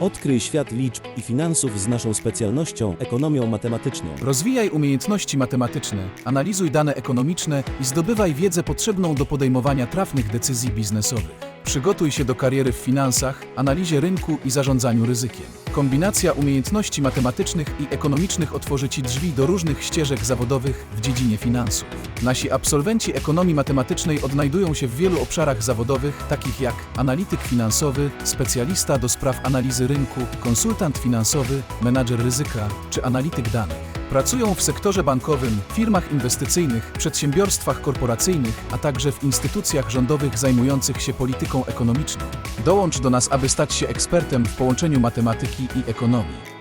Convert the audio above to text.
Odkryj świat liczb i finansów z naszą specjalnością ekonomią matematyczną. Rozwijaj umiejętności matematyczne, analizuj dane ekonomiczne i zdobywaj wiedzę potrzebną do podejmowania trafnych decyzji biznesowych. Przygotuj się do kariery w finansach, analizie rynku i zarządzaniu ryzykiem. Kombinacja umiejętności matematycznych i ekonomicznych otworzy Ci drzwi do różnych ścieżek zawodowych w dziedzinie finansów. Nasi absolwenci ekonomii matematycznej odnajdują się w wielu obszarach zawodowych, takich jak analityk finansowy, specjalista do spraw analizy rynku, konsultant finansowy, menadżer ryzyka czy analityk danych. Pracują w sektorze bankowym, firmach inwestycyjnych, przedsiębiorstwach korporacyjnych, a także w instytucjach rządowych zajmujących się polityką ekonomiczną. Dołącz do nas, aby stać się ekspertem w połączeniu matematyki i ekonomii.